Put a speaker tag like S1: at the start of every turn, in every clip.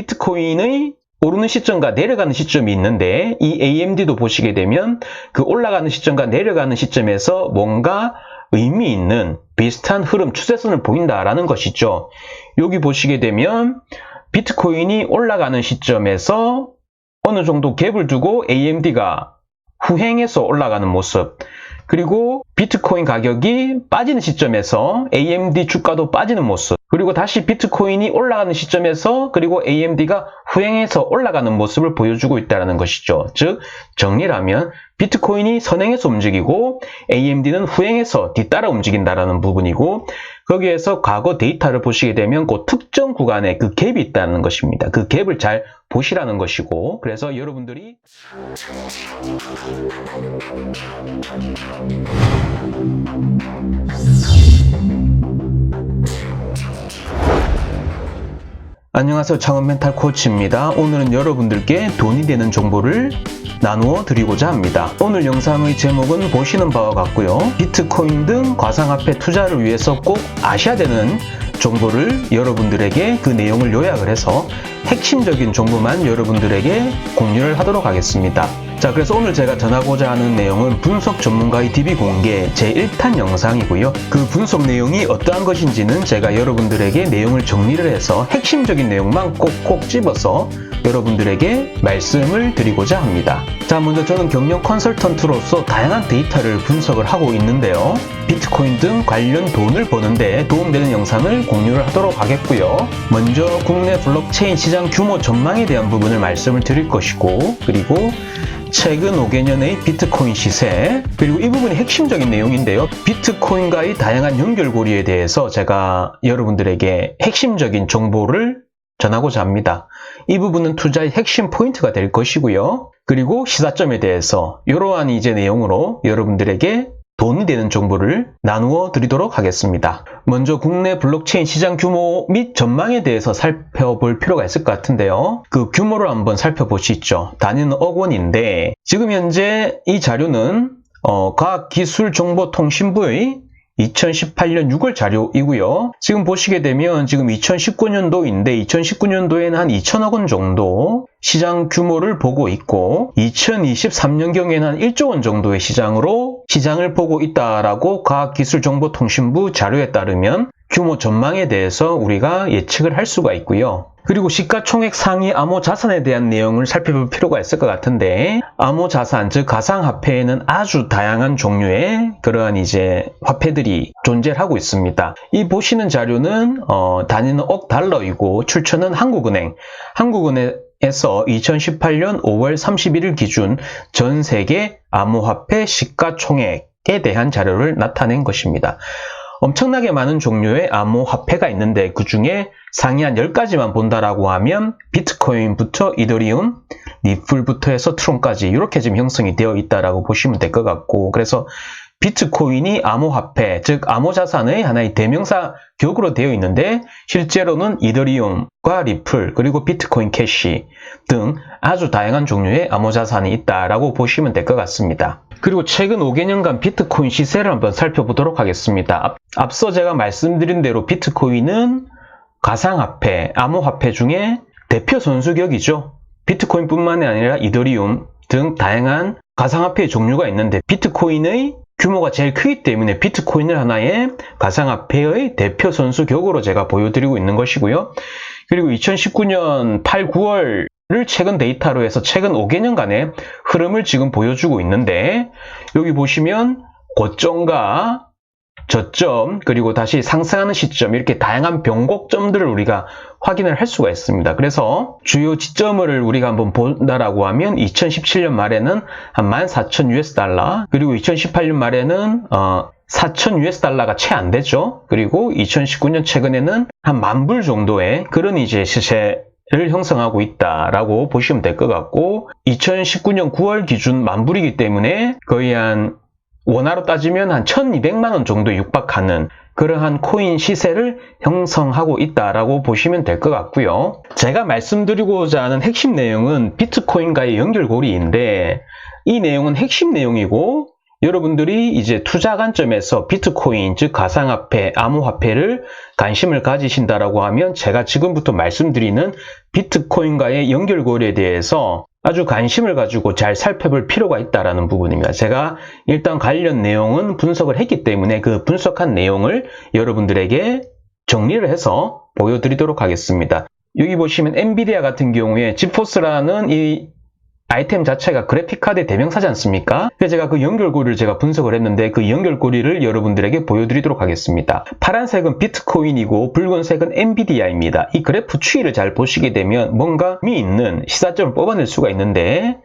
S1: 비트코인의 오르는 시점과 내려가는 시점이 있는데 이 AMD도 보시게 되면 그 올라가는 시점과 내려가는 시점에서 뭔가 의미 있는 비슷한 흐름 추세선을 보인다라는 것이죠. 여기 보시게 되면 비트코인이 올라가는 시점에서 어느 정도 갭을 두고 AMD가 후행해서 올라가는 모습 그리고 비트코인 가격이 빠지는 시점에서 AMD 주가도 빠지는 모습 그리고 다시 비트코인이 올라가는 시점에서 그리고 AMD가 후행해서 올라가는 모습을 보여주고 있다는 것이죠. 즉 정리를 하면 비트코인이 선행해서 움직이고 AMD는 후행해서 뒤따라 움직인다는 부분이고 거기에서 과거 데이터를 보시게 되면 그 특정 구간에 그 갭이 있다는 것입니다. 그 갭을 잘 보시라는 것이고 그래서 여러분들이 안녕하세요. 창원 멘탈 코치입니다. 오늘은 여러분들께 돈이 되는 정보를 나누어 드리고자 합니다. 오늘 영상의 제목은 보시는 바와 같고요. 비트코인 등 가상화폐 투자를 위해서 꼭 아셔야 되는 정보를 여러분들에게 그 내용을 요약을 해서 핵심적인 정보만 여러분들에게 공유를 하도록 하겠습니다. 자, 그래서 오늘 제가 전하고자 하는 내용은 분석 전문가의 DB 공개 제1탄 영상이고요. 그 분석 내용이 어떠한 것인지는 제가 여러분들에게 내용을 정리를 해서 핵심적인 내용만 꼭꼭 집어서 여러분들에게 말씀을 드리고자 합니다. 자, 먼저 저는 경영 컨설턴트로서 다양한 데이터를 분석을 하고 있는데요. 비트코인 등 관련 돈을 버는데 도움되는 영상을 공유를 하도록 하겠고요. 먼저 국내 블록체인 시장 규모 전망에 대한 부분을 말씀을 드릴 것이고, 그리고 최근 5개년의 비트코인 시세 그리고 이 부분이 핵심적인 내용인데요. 비트코인과의 다양한 연결고리에 대해서 제가 여러분들에게 핵심적인 정보를 전하고자 합니다. 이 부분은 투자의 핵심 포인트가 될 것이고요. 그리고 시사점에 대해서 이러한 이제 내용으로 여러분들에게 돈이 되는 정보를 나누어 드리도록 하겠습니다. 먼저 국내 블록체인 시장 규모 및 전망에 대해서 살펴볼 필요가 있을 것 같은데요. 그 규모를 한번 살펴보시죠. 단위는 억 원인데 지금 현재 이 자료는 어, 과학기술정보통신부의 2018년 6월 자료이고요. 지금 보시게 되면 지금 2019년도인데 2019년도에는 한 2천억 원 정도 시장 규모를 보고 있고 2023년경에는 한 1조 원 정도의 시장으로 시장을 보고 있다라고 과학기술정보통신부 자료에 따르면 규모 전망에 대해서 우리가 예측을 할 수가 있고요. 그리고 시가총액 상위 암호 자산에 대한 내용을 살펴볼 필요가 있을 것 같은데 암호 자산 즉 가상화폐에는 아주 다양한 종류의 그러한 이제 화폐들이 존재하고 있습니다. 이 보시는 자료는 어, 단위는 억 달러이고 출처는 한국은행 한국은행 에서 2018년 5월 31일 기준 전 세계 암호화폐 시가총액에 대한 자료를 나타낸 것입니다. 엄청나게 많은 종류의 암호화폐가 있는데 그 중에 상위 한 10가지만 본다라고 하면 비트코인부터 이더리움, 리플부터 해서 트론까지 이렇게 지금 형성이 되어 있다라고 보시면 될 것 같고 그래서 비트코인이 암호화폐, 즉 암호자산의 하나의 대명사 격으로 되어 있는데 실제로는 이더리움과 리플 그리고 비트코인 캐시 등 아주 다양한 종류의 암호자산이 있다라고 보시면 될 것 같습니다. 그리고 최근 5개년간 비트코인 시세를 한번 살펴보도록 하겠습니다. 앞서 제가 말씀드린 대로 비트코인은 가상화폐, 암호화폐 중에 대표 선수격이죠. 비트코인뿐만이 아니라 이더리움 등 다양한 가상화폐의 종류가 있는데 비트코인의 규모가 제일 크기 때문에 비트코인을 하나의 가상화폐의 대표 선수 격으로 제가 보여드리고 있는 것이고요. 그리고 2019년 8, 9월 를 최근 데이터로 해서 최근 5개년간의 흐름을 지금 보여주고 있는데 여기 보시면 고점과 저점 그리고 다시 상승하는 시점 이렇게 다양한 변곡점들을 우리가 확인을 할 수가 있습니다. 그래서 주요 지점을 우리가 한번 본다라고 하면 2017년 말에는 한 14,000 US 달러 그리고 2018년 말에는 어 4,000 US 달러가 채 안 되죠. 그리고 2019년 최근에는 한 만 불 정도의 그런 이제 시세 를 형성하고 있다라고 보시면 될 것 같고 2019년 9월 기준 만불이기 때문에 거의 한 원화로 따지면 한 1200만 원 정도 육박하는 그러한 코인 시세를 형성하고 있다라고 보시면 될 것 같고요. 제가 말씀드리고자 하는 핵심 내용은 비트코인과의 연결고리인데 이 내용은 핵심 내용이고 여러분들이 이제 투자 관점에서 비트코인, 즉 가상화폐, 암호화폐를 관심을 가지신다라고 하면 제가 지금부터 말씀드리는 비트코인과의 연결고리에 대해서 아주 관심을 가지고 잘 살펴볼 필요가 있다라는 부분입니다. 제가 일단 관련 내용은 분석을 했기 때문에 그 분석한 내용을 여러분들에게 정리를 해서 보여드리도록 하겠습니다. 여기 보시면 엔비디아 같은 경우에 지포스라는 이 아이템 자체가 그래픽카드의 대명사지 않습니까? 제가 그 연결고리를 제가 분석을 했는데 그 연결고리를 여러분들에게 보여드리도록 하겠습니다. 파란색은 비트코인이고 붉은색은 엔비디아입니다. 이 그래프 추이를 잘 보시게 되면 뭔가 미 있는 시사점을 뽑아낼 수가 있는데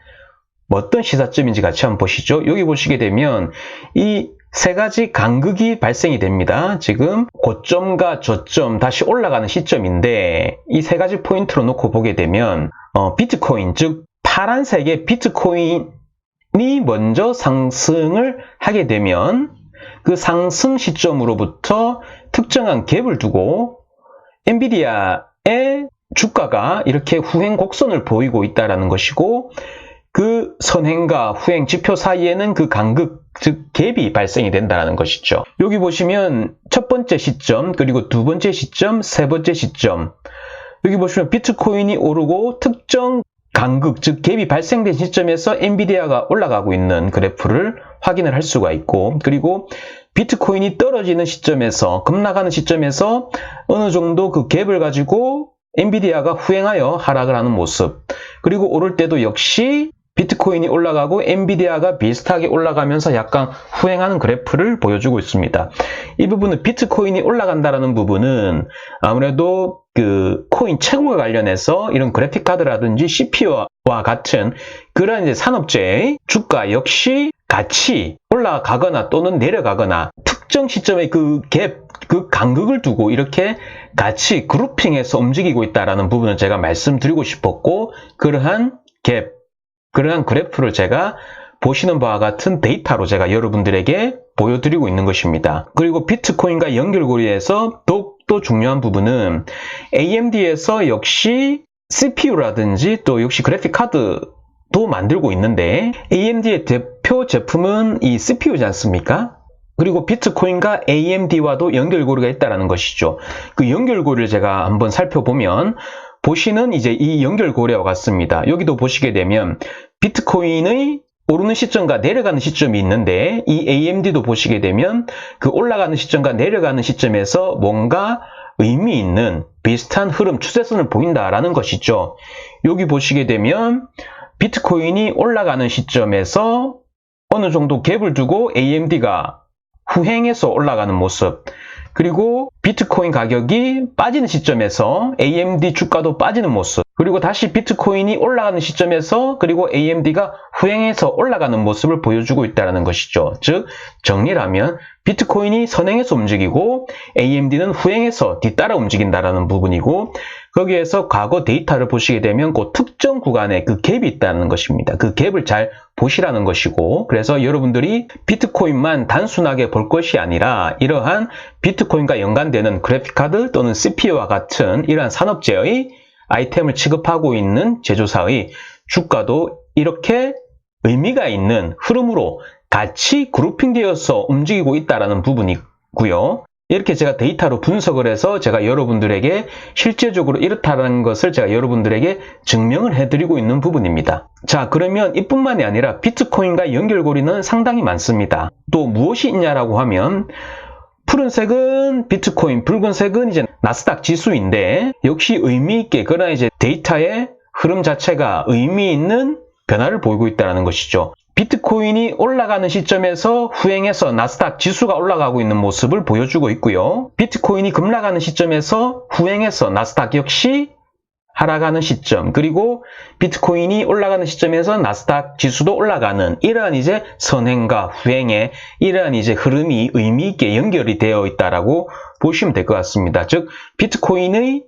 S1: 뭐 어떤 시사점인지 같이 한번 보시죠. 여기 보시게 되면 이 세 가지 간극이 발생이 됩니다. 지금 고점과 저점 다시 올라가는 시점인데 이 세 가지 포인트로 놓고 보게 되면 어, 비트코인 즉 파란색의 비트코인이 먼저 상승을 하게 되면 그 상승 시점으로부터 특정한 갭을 두고 엔비디아의 주가가 이렇게 후행 곡선을 보이고 있다는 것이고 그 선행과 후행 지표 사이에는 그 간극, 즉 갭이 발생이 된다는 것이죠. 여기 보시면 첫 번째 시점, 그리고 두 번째 시점, 세 번째 시점. 여기 보시면 비트코인이 오르고 특정 간극, 즉 갭이 발생된 시점에서 엔비디아가 올라가고 있는 그래프를 확인을 할 수가 있고 그리고 비트코인이 떨어지는 시점에서 급락하는 시점에서 어느 정도 그 갭을 가지고 엔비디아가 후행하여 하락을 하는 모습. 그리고 오를 때도 역시 비트코인이 올라가고 엔비디아가 비슷하게 올라가면서 약간 후행하는 그래프를 보여주고 있습니다. 이 부분은 비트코인이 올라간다라는 부분은 아무래도 그 코인 채굴과 관련해서 이런 그래픽 카드라든지 CPU와 같은 그런 이제 산업재의 주가 역시 같이 올라가거나 또는 내려가거나 특정 시점의 그 갭, 그 간극을 두고 이렇게 같이 그룹핑해서 움직이고 있다라는 부분을 제가 말씀드리고 싶었고 그러한 갭, 그러한 그래프를 제가 보시는 바와 같은 데이터로 제가 여러분들에게 보여드리고 있는 것입니다. 그리고 비트코인과 연결고리에서 더욱더 중요한 부분은 AMD에서 역시 CPU라든지 또 역시 그래픽 카드도 만들고 있는데 AMD의 대표 제품은 이 CPU지 않습니까? 그리고 비트코인과 AMD와도 연결고리가 있다는 것이죠. 그 연결고리를 제가 한번 살펴보면 보시는 이제 이 연결 고리와 같습니다. 여기도 보시게 되면 비트코인의 오르는 시점과 내려가는 시점이 있는데 이 AMD도 보시게 되면 그 올라가는 시점과 내려가는 시점에서 뭔가 의미 있는 비슷한 흐름 추세선을 보인다라는 것이죠. 여기 보시게 되면 비트코인이 올라가는 시점에서 어느 정도 갭을 두고 AMD가 후행해서 올라가는 모습. 그리고 비트코인 가격이 빠지는 시점에서 AMD 주가도 빠지는 모습 그리고 다시 비트코인이 올라가는 시점에서 그리고 AMD가 후행해서 올라가는 모습을 보여주고 있다는 것이죠. 즉 정리를 하면 비트코인이 선행해서 움직이고 AMD는 후행해서 뒤따라 움직인다는 부분이고 거기에서 과거 데이터를 보시게 되면 그 특정 구간에 그 갭이 있다는 것입니다. 그 갭을 잘 보시라는 것이고 그래서 여러분들이 비트코인만 단순하게 볼 것이 아니라 이러한 비트코인과 연관되는 그래픽카드 또는 CPU와 같은 이러한 산업재의 아이템을 취급하고 있는 제조사의 주가도 이렇게 의미가 있는 흐름으로 같이 그룹핑되어서 움직이고 있다는 부분이고요. 이렇게 제가 데이터로 분석을 해서 제가 여러분들에게 실제적으로 이렇다는 것을 제가 여러분들에게 증명을 해드리고 있는 부분입니다. 자, 그러면 이뿐만이 아니라 비트코인과 연결고리는 상당히 많습니다. 또 무엇이 있냐라고 하면 푸른색은 비트코인, 붉은색은 이제 나스닥 지수인데 역시 의미 있게 그러나 이제 데이터의 흐름 자체가 의미 있는 변화를 보이고 있다는 것이죠. 비트코인이 올라가는 시점에서 후행해서 나스닥 지수가 올라가고 있는 모습을 보여주고 있고요. 비트코인이 급락하는 시점에서 후행해서 나스닥 역시 하락하는 시점 그리고 비트코인이 올라가는 시점에서 나스닥 지수도 올라가는 이러한 이제 선행과 후행의 이러한 이제 흐름이 의미 있게 연결이 되어 있다라고 보시면 될 것 같습니다. 즉 비트코인의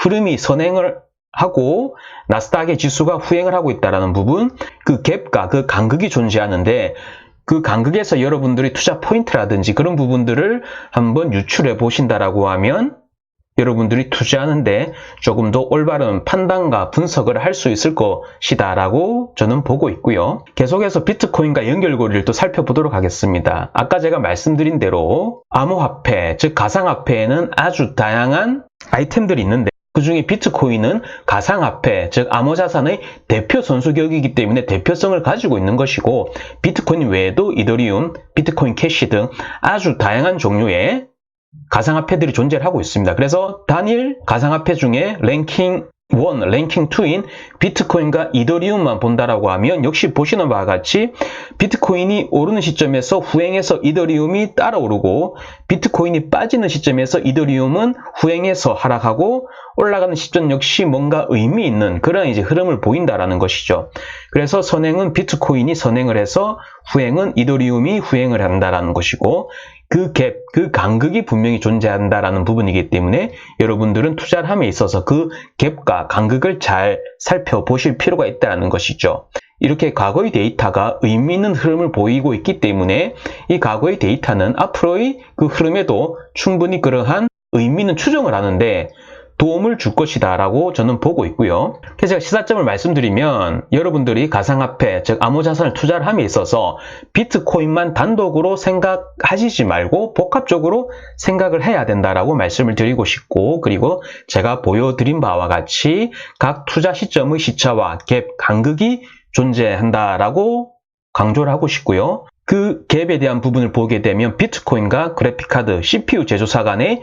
S1: 흐름이 선행을 하고 나스닥의 지수가 후행을 하고 있다는 부분 그 갭과 그 간극이 존재하는데 그 간극에서 여러분들이 투자 포인트라든지 그런 부분들을 한번 유출해 보신다라고 하면 여러분들이 투자하는데 조금 더 올바른 판단과 분석을 할 수 있을 것이다 라고 저는 보고 있고요. 계속해서 비트코인과 연결고리를 또 살펴보도록 하겠습니다. 아까 제가 말씀드린 대로 암호화폐, 즉 가상화폐에는 아주 다양한 아이템들이 있는데 그 중에 비트코인은 가상화폐, 즉 암호자산의 대표 선수격이기 때문에 대표성을 가지고 있는 것이고 비트코인 외에도 이더리움, 비트코인 캐시 등 아주 다양한 종류의 가상화폐들이 존재를 하고 있습니다. 그래서 단일 가상화폐 중에 랭킹 1, 랭킹 2인 비트코인과 이더리움만 본다라고 하면 역시 보시는 바와 같이 비트코인이 오르는 시점에서 후행해서 이더리움이 따라오르고 비트코인이 빠지는 시점에서 이더리움은 후행해서 하락하고 올라가는 시점 역시 뭔가 의미 있는 그런 이제 흐름을 보인다라는 것이죠. 그래서 선행은 비트코인이 선행을 해서 후행은 이더리움이 후행을 한다라는 것이고 그 갭, 그 간극이 분명히 존재한다라는 부분이기 때문에 여러분들은 투자를 함에 있어서 그 갭과 간극을 잘 살펴보실 필요가 있다는 것이죠. 이렇게 과거의 데이터가 의미 있는 흐름을 보이고 있기 때문에 이 과거의 데이터는 앞으로의 그 흐름에도 충분히 그러한 의미 있는 추정을 하는데 도움을 줄 것이다 라고 저는 보고 있고요. 그래서 제가 시사점을 말씀드리면 여러분들이 가상화폐, 즉 암호자산을 투자를 함에 있어서 비트코인만 단독으로 생각하시지 말고 복합적으로 생각을 해야 된다라고 말씀을 드리고 싶고 그리고 제가 보여드린 바와 같이 각 투자 시점의 시차와 갭, 간극이 존재한다라고 강조를 하고 싶고요. 그 갭에 대한 부분을 보게 되면 비트코인과 그래픽카드, CPU 제조사 간의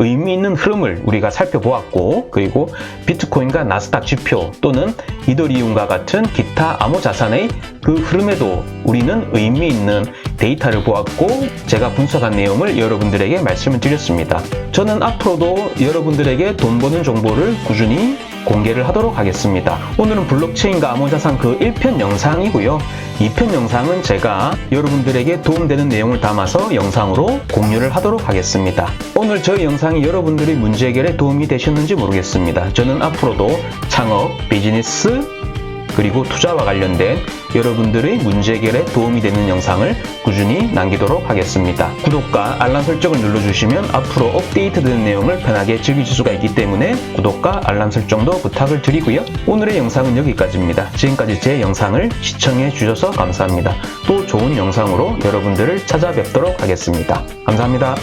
S1: 의미 있는 흐름을 우리가 살펴보았고 그리고 비트코인과 나스닥 지표 또는 이더리움과 같은 기타 암호 자산의 그 흐름에도 우리는 의미 있는 데이터를 보았고 제가 분석한 내용을 여러분들에게 말씀을 드렸습니다. 저는 앞으로도 여러분들에게 돈 버는 정보를 꾸준히 공개를 하도록 하겠습니다. 오늘은 블록체인과 암호자산 그 1편 영상이고요. 2편 영상은 제가 여러분들에게 도움되는 내용을 담아서 영상으로 공유를 하도록 하겠습니다. 오늘 저희 영상이 여러분들의 문제 해결에 도움이 되셨는지 모르겠습니다. 저는 앞으로도 창업, 비즈니스, 그리고 투자와 관련된 여러분들의 문제 해결에 도움이 되는 영상을 꾸준히 남기도록 하겠습니다. 구독과 알람 설정을 눌러주시면 앞으로 업데이트되는 내용을 편하게 즐기실 수가 있기 때문에 구독과 알람 설정도 부탁을 드리고요. 오늘의 영상은 여기까지입니다. 지금까지 제 영상을 시청해 주셔서 감사합니다. 또 좋은 영상으로 여러분들을 찾아뵙도록 하겠습니다. 감사합니다.